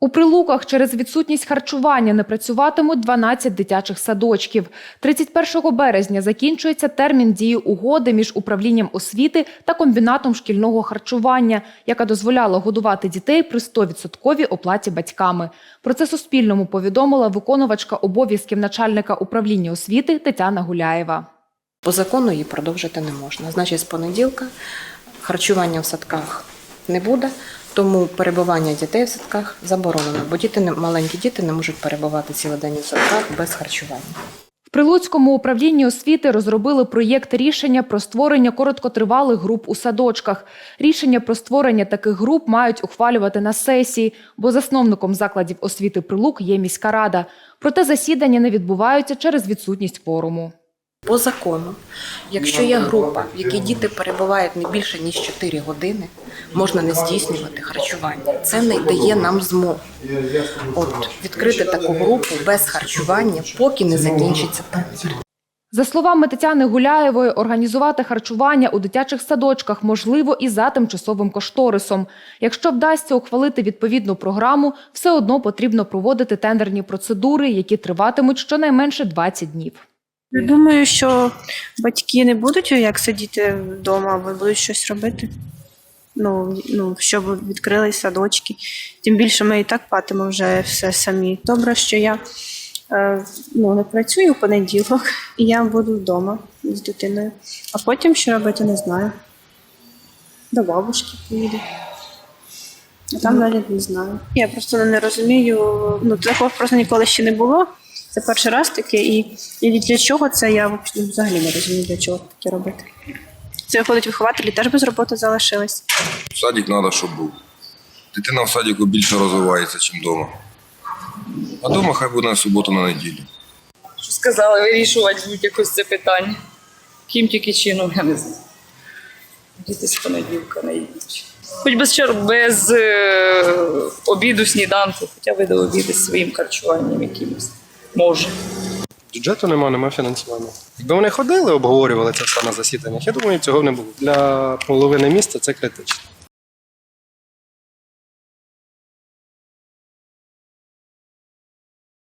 У Прилуках через відсутність харчування не працюватимуть 12 дитячих садочків. 31 березня закінчується термін дії угоди між управлінням освіти та комбінатом шкільного харчування, яка дозволяла годувати дітей при 100% оплаті батьками. Про це Суспільному повідомила виконувачка обов'язків начальника управління освіти Тетяна Гуляєва. По закону її продовжити не можна. Значить, з понеділка харчування в садках не буде, тому перебування дітей в садках заборонено, бо діти маленькі діти не можуть перебувати цілий день у садках без харчування. В Прилуцькому управлінні освіти розробили проєкт рішення про створення короткотривалих груп у садочках. Рішення про створення таких груп мають ухвалювати на сесії, бо засновником закладів освіти Прилук є міська рада. Проте засідання не відбуваються через відсутність кворуму. По закону, якщо є група, в якій діти перебувають не більше ніж 4 години, можна не здійснювати харчування. Це не дає нам змогу. От відкрити таку групу без харчування, поки не закінчиться тендер. За словами Тетяни Гуляєвої, організувати харчування у дитячих садочках можливо і за тимчасовим кошторисом. Якщо вдасться ухвалити відповідну програму, все одно потрібно проводити тендерні процедури, які триватимуть щонайменше 20 днів. Я думаю, що батьки не будуть як сидіти вдома, або будуть щось робити. Ну, ну, щоб відкрили садочки. Тим більше ми і так платимо вже все самі. Добре, що я е, ну, не працюю в понеділок, і я буду вдома з дитиною. А потім що робити, не знаю. До бабушки поїду. А там далі не знаю. Я просто не розумію. Ну, такого просто ніколи ще не було. Це перший раз таке, і, і для чого це я взагалі не розумію, для чого таке робити. Це виходить, вихователі теж без роботи залишились. В садик треба, щоб був. Дитина в садику більше розвивається, ніж вдома. А вдома хай буде на суботу на неділю. що сказали, вирішувати будуть якось це питання. Ким тільки чином, я не знаю. Діти з понеділка не йдуть. Хоч без, чер- без е, обіду, сніданку, хоча б до обіду з своїм харчуванням якимось. Може. Бюджету немає, немає фінансування. Якби вони ходили, обговорювали це все на засіданнях, я думаю, цього не було. Для половини міста це критично.